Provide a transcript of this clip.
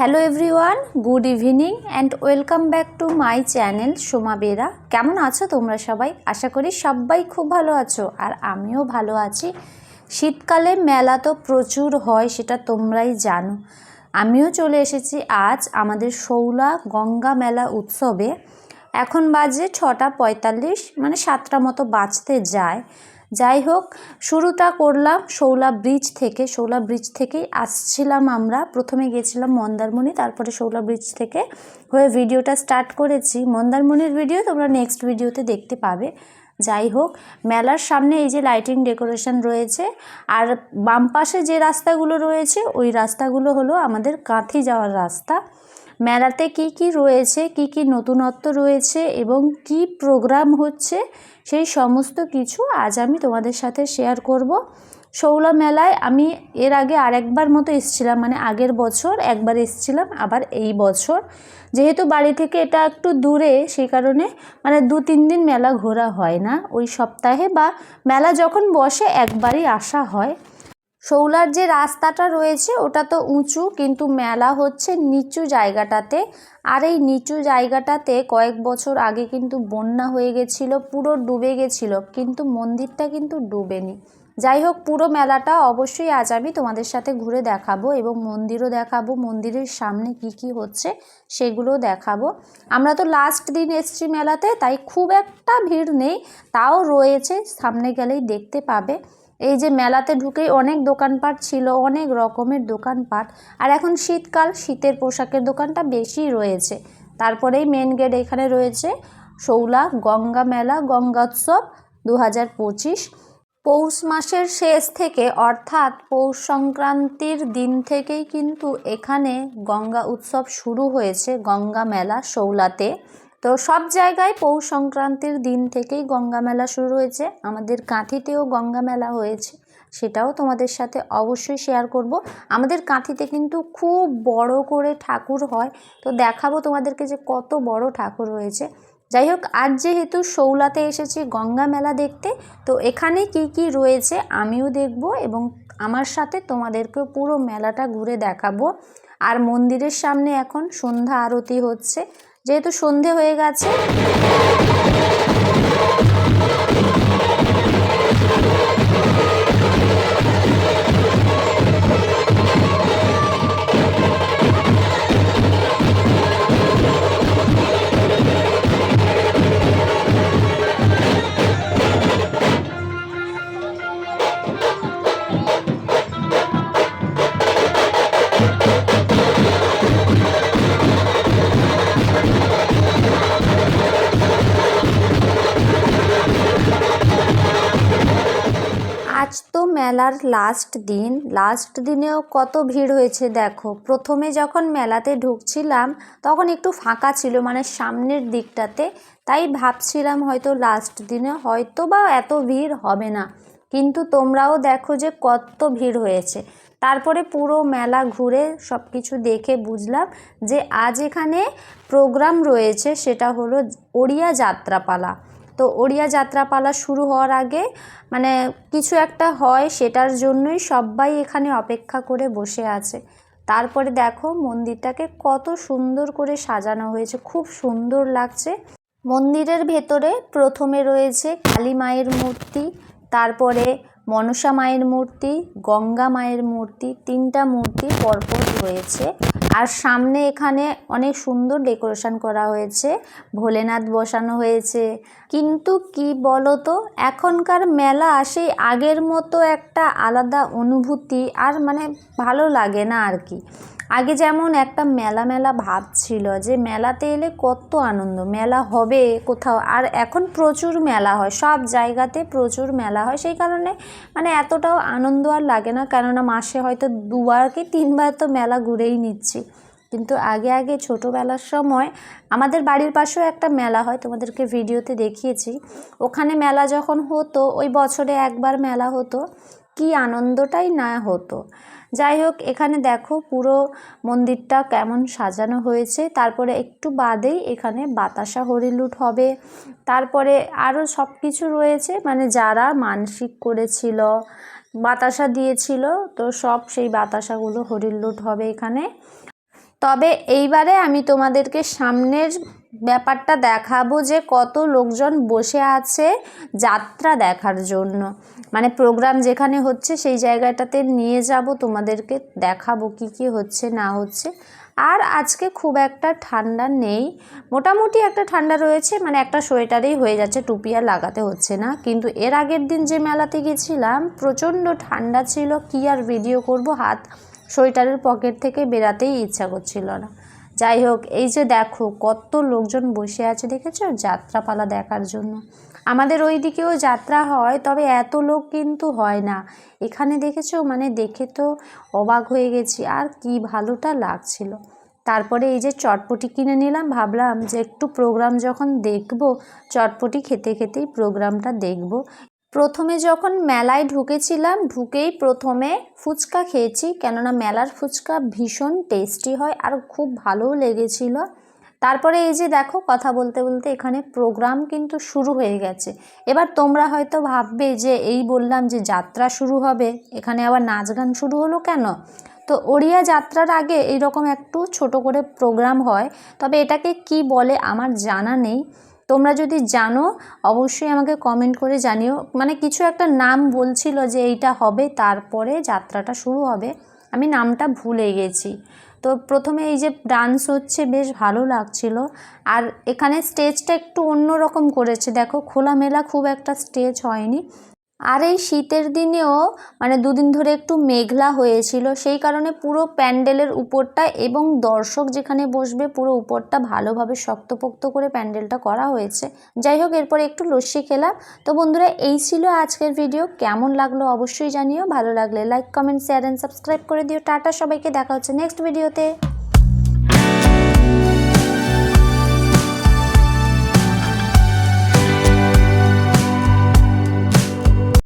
Hello everyone good evening and welcome back to my channel Soma Bera কেমন আছো তোমরা সবাই? আশা করি সবাই খুব ভালো আছো আর আমিও ভালো আছি। শীতকালে মেলা তো প্রচুর হয়, সেটা তোমরাই জানো। আমিও চলে এসেছি আজ আমাদের শৌলা গঙ্গা মেলা উৎসবে। এখন বাজে ছটা পঁয়তাল্লিশ মানে সাতটা মতো বাজতে যায়। যাই হোক শুরুটা করলাম শৌলা ব্রিজ থেকে। শৌলা ব্রিজ থেকেই আসছিলাম আমরা। প্রথমে গেছিলাম মন্দারমণি, তারপরে শৌলা ব্রিজ থেকে হয়ে ভিডিওটা স্টার্ট করেছি। মন্দারমণির ভিডিও তোমরা নেক্সট ভিডিওতে দেখতে পাবে। যাই হোক মেলার সামনে এই যে লাইটিং ডেকোরেশন রয়েছে, আর বাম পাশে যে রাস্তাগুলো রয়েছে, ওই রাস্তাগুলো হলো আমাদের কাঁথি যাওয়ার রাস্তা। মেলাতে কি কি রয়েছে, কি কি নতুনত্ব রয়েছে এবং কি প্রোগ্রাম হচ্ছে, সেই সমস্ত কিছু আজ আমি তোমাদের সাথে শেয়ার করব। শৌলা মেলায় আমি এর আগে আরেকবার মতো এসেছিলাম মানে আগের বছর একবার এসেছিলাম, আবার এই বছর। যেহেতু বাড়ি থেকে এটা একটু দূরে, সেই কারণে মানে দু তিন দিন মেলা ঘোরা হয় না। ওই সপ্তাহে বা মেলা যখন বসে একবারই আসা হয়। শৌলার যে রাস্তাটা রয়েছে, ওটা তো উঁচু, কিন্তু মেলা হচ্ছে নিচু জায়গাটাতে। আর এই নিচু জায়গাটাতে কয়েক বছর আগে কিন্তু বন্যা হয়ে গেছিল, পুরো ডুবে গেছিল, কিন্তু মন্দিরটা কিন্তু ডুবেনি। যাই হোক, পুরো মেলাটা অবশ্যই আজ আমি তোমাদের সাথে ঘুরে দেখাবো এবং মন্দিরও দেখাবো, মন্দিরের সামনে কি কি হচ্ছে সেগুলোও দেখাবো। আমরা তো লাস্ট দিন এসছি মেলাতে, তাই খুব একটা ভিড় নেই, তাও রয়েছে, সামনে গেলেই দেখতে পাবে। এই যে মেলাতে ঢুকেই অনেক দোকানপাট ছিল, অনেক রকমের দোকানপাট। আর এখন শীতকাল, শীতের পোশাকের দোকানটা বেশি রয়েছে। তারপরেই মেন গেট এখানে রয়েছে শৌলা গঙ্গা মেলা গঙ্গোৎসব দু হাজার পঁচিশ। পৌষ মাসের শেষ থেকে, অর্থাৎ পৌষ সংক্রান্তির দিন থেকেই কিন্তু এখানে গঙ্গা উৎসব শুরু হয়েছে, গঙ্গা মেলা শৌলাতে। তো সব জায়গায় পৌষ সংক্রান্তির দিন থেকেই গঙ্গা মেলা শুরু হয়েছে। আমাদের কাঁথিতেও গঙ্গা মেলা হয়েছে, সেটাও তোমাদের সাথে অবশ্যই শেয়ার করব। আমাদের কাঁথিতে কিন্তু খুব বড় করে ঠাকুর হয়, তো দেখাবো তোমাদেরকে যে কত বড় ঠাকুর রয়েছে যাই হোক, আজ যেহেতু শৌলাতে এসেছি গঙ্গা মেলা দেখতে, তো এখানে কি কি রয়েছে আমিও দেখব এবং আমার সাথে তোমাদেরকেও পুরো মেলাটা ঘুরে দেখাবো। আর মন্দিরের সামনে এখন সন্ধ্যা আরতি হচ্ছে যেহেতু সন্ধে হয়ে গেছে। মেলার লাস্ট দিন। লাস্ট দিনেও কত ভিড় হয়েছে দেখো। প্রথমে যখন মেলাতে ঢুকছিলাম, তখন একটু ফাঁকা ছিল মানে সামনের দিকটাতে। তাই ভাবছিলাম হয়তো লাস্ট দিনে হয়তো বা এত ভিড় হবে না। কিন্তু তোমরাও দেখো যে কত ভিড় হয়েছে। তারপরে পুরো মেলা ঘুরে সব কিছু দেখে বুঝলাম যে আজ এখানে প্রোগ্রাম রয়েছে, সেটা হলো ওড়িয়া যাত্রাপালা। তো ওড়িয়া যাত্রাপালা শুরু হওয়ার আগে মানে কিছু একটা হয় সেটার জন্যই সবাই এখানে অপেক্ষা করে বসে আছে। তারপরে দেখো মন্দিরটাকে কত সুন্দর করে সাজানো হয়েছে, খুব সুন্দর লাগছে। মন্দিরের ভেতরে প্রথমে রয়েছে কালী মায়ের মূর্তি, তারপরে মনসা মায়ের মূর্তি, গঙ্গা মায়ের মূর্তি, তিনটা মূর্তি পরপর রয়েছে আর সামনে এখানে অনেক সুন্দর ডেকোরেশন করা হয়েছে। ভোলেনাথ বসানো হয়েছে। কিন্তু কি বলো তো এখনকার মেলা সেই আগের মতো একটা আলাদা অনুভূতি আর মানে ভালো লাগে না আর কি। আগে যেমন একটা মেলা মেলা ভাব ছিল যে মেলাতে এলে কত আনন্দ, মেলা হবে কোথাও, আর এখন প্রচুর মেলা হয়, সব জায়গাতে প্রচুর মেলা হয়। সেই কারণে মানে এতটাও আনন্দ আর লাগে না, কেননা মাসে হয়তো দুবার কি তিনবার তো মেলা ঘুরেই নিচ্ছি। কিন্তু আগে আগে ছোটোবেলার সময় আমাদের বাড়ির পাশেও একটা মেলা হয়, তোমাদেরকে ভিডিওতে দেখিয়েছি। ওখানে মেলা যখন হতো, ওই বছরে একবার মেলা হতো। কি আনন্দটাই না হতো। যাই হোক, এখানে দেখো পুরো মন্দিরটা কেমন সাজানো হয়েছে। তারপরে একটু বাদেই এখানে বাতাসা হরিলুট হবে। তারপরে আরও সব কিছু রয়েছে। মানে যারা মানসিক করেছিল বাতাসা দিয়েছিল তো সব সেই বাতাসাগুলো হরিলুট হবে এখানে। তবে এইবারে আমি তোমাদেরকে সামনের ব্যাপারটা দেখাবো যে কত লোকজন বসে আছে যাত্রা দেখার জন্য। মানে প্রোগ্রাম যেখানে হচ্ছে সেই জায়গাটাতে নিয়ে যাব, তোমাদেরকে দেখাবো কি কি হচ্ছে, না হচ্ছে। আর আজকে খুব একটা ঠান্ডা নেই। মোটামুটি একটা ঠান্ডা রয়েছে মানে একটা সোয়েটারেই হয়ে যাচ্ছে, টুপি আর লাগাতে হচ্ছে না। কিন্তু এর আগের দিন যে মেলাতে গেছিলাম, প্রচণ্ড ঠান্ডা ছিল, কি আর ভিডিও করব, হাত সোয়েটারের পকেট থেকে বেরাতেই ইচ্ছা করছিল না। যাই হোক, এই যে দেখো কত লোকজন বসে আছে, দেখেছ? যাত্রাপালা দেখার জন্য। আমাদের ওই দিকেও যাত্রা হয়, তবে এত লোক কিন্তু হয় না। এখানে দেখেছ? মানে দেখে তো অবাক হয়ে গেছি, আর কি ভালোটা লাগছিল। তারপরে এই যে চটপটি কিনে নিলাম, ভাবলাম যে একটু প্রোগ্রাম যখন দেখব, চটপটি খেতে খেতেই প্রোগ্রামটা দেখব। প্রথমে যখন মেলায় ঢুকেছিলাম, ঢুকেই প্রথমে ফুচকা খেয়েছি। কেননা মেলার ফুচকা ভীষণ টেস্টি হয় আর খুব ভালোও লেগেছিল। তারপরে এই যে দেখো, কথা বলতে বলতে এখানে প্রোগ্রাম কিন্তু শুরু হয়ে গেছে। এবার তোমরা হয়তো ভাববে যে, এই বললাম যে যাত্রা শুরু হবে, এখানে আবার নাচ গান শুরু হলো কেন? তো ওড়িয়া যাত্রার আগে এইরকম একটু ছোট করে প্রোগ্রাম হয়। তবে এটাকে কি বলে আমার জানা নেই। তোমরা যদি জানো, অবশ্যই আমাকে কমেন্ট করে জানিও। মানে কিছু একটা নাম বলছিল যে এইটা হবে, তারপরে যাত্রাটা শুরু হবে। আমি নামটা ভুলে গেছি। তো প্রথমে এই যে ডান্স হচ্ছে, বেশ ভালো লাগছিল। আর এখানে স্টেজটা একটু অন্য রকম করেছে। দেখো, খোলামেলা খুব একটা স্টেজ হয়নি। আর এই শীতের দিনেও মানে দুদিন ধরে একটু মেঘলা হয়েছিল, সেই কারণে পুরো প্যান্ডেলের উপরটা এবং দর্শক যেখানে বসবে পুরো উপরটা ভালোভাবে শক্তপোক্ত করে প্যান্ডেলটা করা হয়েছে। যাই হোক, এরপরে একটু লস্যি খেলাম। তো বন্ধুরা, এই ছিল আজকের ভিডিও। কেমন লাগল অবশ্যই জানিও। ভালো লাগলে like, comment share and subscribe করে দিও। টাটা, সবাইকে দেখা হচ্ছে নেক্সট ভিডিওতে